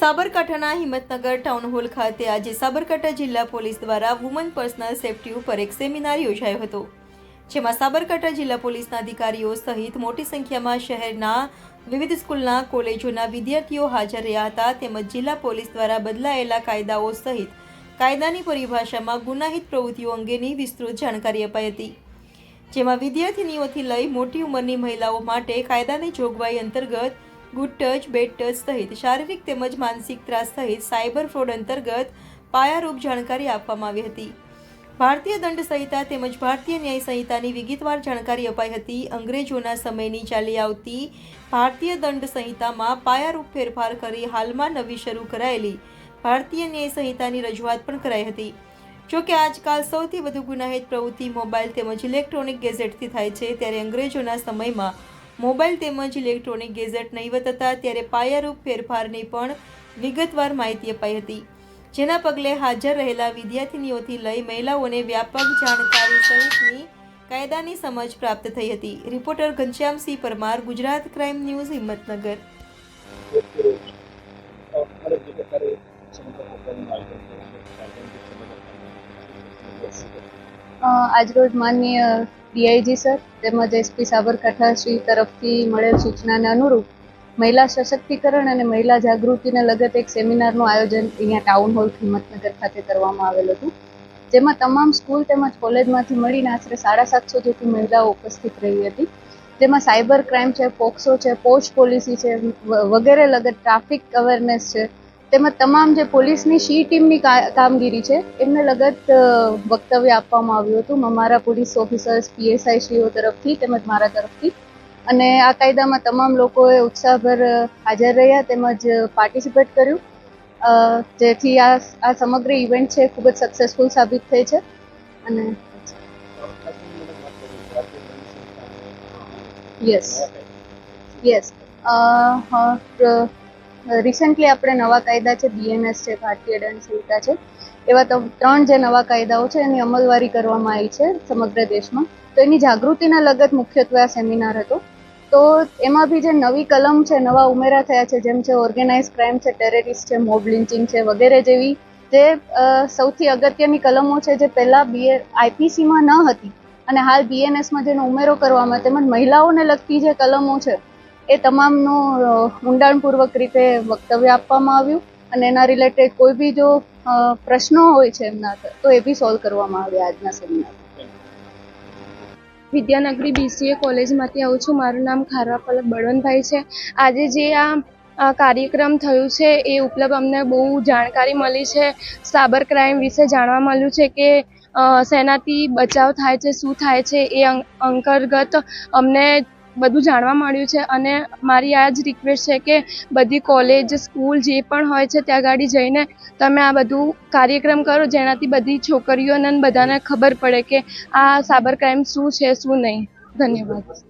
સાબરકાંઠાના Himmatnagar town hall ખાતે આજે સાબરકાંઠા જિલ્લા પોલીસ દ્વારા વુમન પર્સનલ સેફટી ઉપર એક સેમિનાર યોજાયો હતો. જેમાં સાબરકાંઠા જિલ્લા પોલીસના અધિકારીઓ સહિત મોટી સંખ્યામાં શહેરના વિવિધ સ્કૂલના, કોલેજોના વિદ્યાર્થીઓ હાજર રહ્યા હતા તેમજ જિલ્લા પોલીસ દ્વારા બદલાયેલા કાયદાઓ સહિત કાયદાની પરિભાષામાં ગુનાહિત પ્રવૃત્તિઓ અંગેની વિસ્તૃત જાણકારી અપાઈ હતી. જેમાં વિદ્યાર્થીનીઓથી લઈ મોટી ઉંમરની મહિલાઓ માટે કાયદાની જોગવાઈ અંતર્ગત ગુડ ટચ બેડ ટચ સહિત, શારીરિક તેમજ માનસિક ત્રાસ સહિત સાયબર ફ્રોડ અંતર્ગત પાયારૂપ જાણકારી આપવામાં આવી હતી. ભારતીય દંડ સંહિતા તેમજ ભારતીય ન્યાય સંહિતાની વિગતવાર જાણકારી અપાઈ હતી. અંગ્રેજોના સમયની ચાલી આવતી ભારતીય દંડ સંહિતામાં પાયારૂપ ફેરફાર કરી હાલમાં નવી શરૂ કરાયેલી ભારતીય ન્યાય સંહિતાની રજૂઆત પણ કરાઈ હતી. જો કે આજકાલ સૌથી વધુ ગુનાહિત પ્રવૃત્તિ મોબાઈલ તેમજ ઇલેક્ટ્રોનિક ગેઝેટથી થાય છે. ત્યારે અંગ્રેજોના સમયમાં મોબાઈલ તેમજ ઇલેક્ટ્રોનિક ગેઝેટ નહીવત હતા ત્યારે પાયારૂપ ફેરફારની પણ વિગતવાર માહિતી અપાઈ હતી. જેના પગલે હાજર રહેલા વિદ્યાર્થિનીઓથી લઈ મહિલાઓને વ્યાપક જાણકારી સહિતની કાયદાની સમજ પ્રાપ્ત થઈ હતી. Reporter Ghanshyamsinh Parmar, Gujarat crime news, Himmatnagar. આજરોજ માનનીય ડીઆઈજી સર તેમજ એસપી સાબરકાંઠા શ્રી તરફથી મળેલ સૂચનાને અનુરૂપ મહિલા સશક્તિકરણ અને મહિલા જાગૃતિને લગત એક સેમિનારનું આયોજન અહીંયા ટાઉન હોલ હિંમતનગર ખાતે કરવામાં આવેલ હતું, જેમાં તમામ સ્કૂલ તેમજ કોલેજમાંથી મળીને આશરે સાડા સાતસો જેટલી મહિલાઓ ઉપસ્થિત રહી હતી, જેમાં સાયબર ક્રાઇમ છે, પોક્સો છે, પોસ્ટ પોલિસી છે વગેરે લગત, ટ્રાફિક અવેરનેસ છે તેમજ તમામ જે પોલીસની સી ટીમની કામગીરી છે, એમને લગત વક્તવ્ય આપવામાં આવ્યું હતું. અમારા પોલીસ ઓફિસર્સ, પીએસઆઈ શ્રીઓ તરફથી તેમજ મારા તરફથી. અને આ કાયદામાં તમામ લોકોએ ઉત્સાહભર હાજર રહ્યા તેમજ પાર્ટિસિપેટ કર્યું. જેથી આ આ સમગ્ર ઇવેન્ટ છે, ખૂબ જ સક્સેસફુલ સાબિત થઈ છે. અને યસ યસ. રિસેન્ટલી આપણે નવા કાયદા છે બીએનએસ છે, ભારતીય દંડ સંહિતા છે, એવા ત્રણ જે નવા કાયદાઓ છે, એની અમલવારી કરવામાં આવી છે સમગ્ર દેશમાં. તો એની જાગૃતિના લગત મુખ્યત્વે આ સેમિનાર હતો. તો એમાં બી જે નવી કલમ છે, નવા ઉમેરા થયા છે, જેમ છે ઓર્ગેનાઇઝ ક્રાઇમ છે ટેરરિસ્ટ છે મોબ લિન્ચિંગ છે, વગેરે જેવી જે સૌથી અગત્યની કલમો છે, જે પહેલાં બીએ આઈપીસીમાં ન હતી. અને હાલ બીએનએસમાં જેનો ઉમેરો કરવામાં, તેમજ મહિલાઓને લગતી જે કલમો છે એ તમામનું ઊંડાણપૂર્વક રીતે વક્તવ્ય આપવામાં આવ્યું અને એના રિલેટેડ કોઈ બી જો પ્રશ્નો હોય છે એમના તો એ બી સોલ્વ કરવામાં આવ્યા આજના સેમિનાર. વિદ્યાનગરી બીસીએ કોલેજમાંથી આવું છું. મારું નામ ખારવા પલક બળવંતભાઈ છે. આજે જે આ કાર્યક્રમ થયું છે એ ઉપલબ્ધ અમને બહુ જાણકારી મળી છે. સાબર ક્રાઇમ વિશે જાણવા મળ્યું છે કે શેનાથી બચાવ થાય છે, શું થાય છે એ અંતર્ગત અમને બધું જાણવા મળ્યું છે અને મારી આ જ રિક્વેસ્ટ છે કે બધી કોલેજ સ્કૂલ જે પણ હોય છે ત્યાં ગાડી જઈને તમે આ બધું કાર્યક્રમ કરો, જેનાથી બધી છોકરીઓને બધાને ખબર પડે કે આ સાબર ક્રાઇમ શું છે, શું નહીં. ધન્યવાદ.